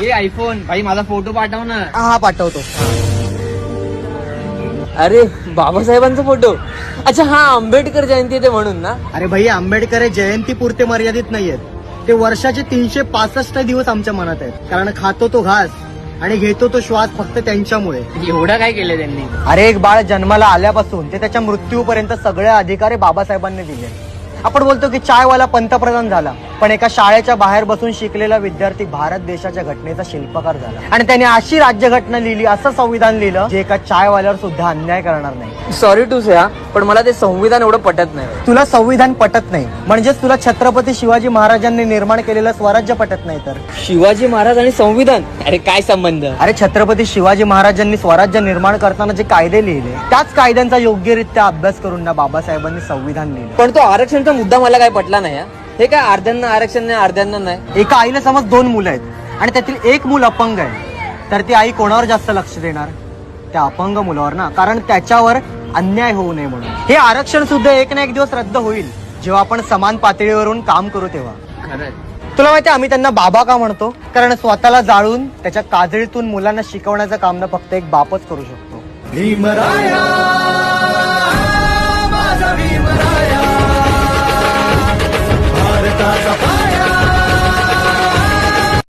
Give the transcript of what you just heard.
ए iPhone भाई माझा photo पाठव ना. हा पाठवतो. अरे बाबासाहेबांचा फोटो अच्छा हा आंबेडकर जयंती ते म्हणून ना? अरे भाई आंबेडकर हे जयंती पुरते मर्यादित नाहीयेत. ते वर्षाचे तीनशे पासष्ट दिवस आमच्या मनात आहेत. कारण खातो तो घास आणि घेतो तो श्वास फक्त त्यांच्यामुळे. एवढं काय केलं त्यांनी? अरे एक बाळ जन्माला आल्यापासून ते त्याच्या मृत्यूपर्यंत सगळे अधिकार हे बाबासाहेबांनी दिले. आपण बोलतो की चायवाला पंतप्रधान झाला. पण एका शाळेच्या बाहेर बसून शिकलेला विद्यार्थी भारत देशाच्या घटनेचा शिल्पकार झाला. आणि त्याने अशी राज्यघटना लिहिली असं संविधान लिहिलं जे एका चायवाल्यावर सुद्धा अन्याय करणार नाही. सॉरी टू से हा पण मला ते संविधान एवढं पटत नाही. तुला संविधान पटत नाही. म्हणजेच तुला छत्रपती शिवाजी महाराजांनी निर्माण केलेलं स्वराज्य पटत नाही तर? शिवाजी महाराज आणि संविधान? अरे काय संबंध? अरे छत्रपती शिवाजी महाराजांनी स्वराज्य निर्माण करताना जे कायदे लिहिले त्याच कायद्यांचा योग्यरित्या अभ्यास करून ना बाबासाहेबांनी संविधान लिहिलं. पण तो आरक्षणचा मुद्दा मला काय पटला नाही हा. काय अर्ध्यांना आरक्षण नाही अर्ध्यांना नाही? एका आईला समज दोन मुलं आहेत आणि त्यातील एक मूल अपंग आहे. तर ती आई कोणावर जास्त लक्ष देणार? त्या अपंग मुलावर ना. कारण त्याच्यावर अन्याय होऊ नये म्हणून. हे आरक्षण सुद्धा एक ना एक दिवस रद्द होईल. जेव्हा आपण समान पातळीवरून काम करू तेव्हा. तुला माहिती आम्ही त्यांना बाबा का म्हणतो? कारण स्वतःला जाळून त्याच्या काजळीतून मुलांना शिकवण्याचं काम ना फक्त एक बापच करू शकतो. भीमराया!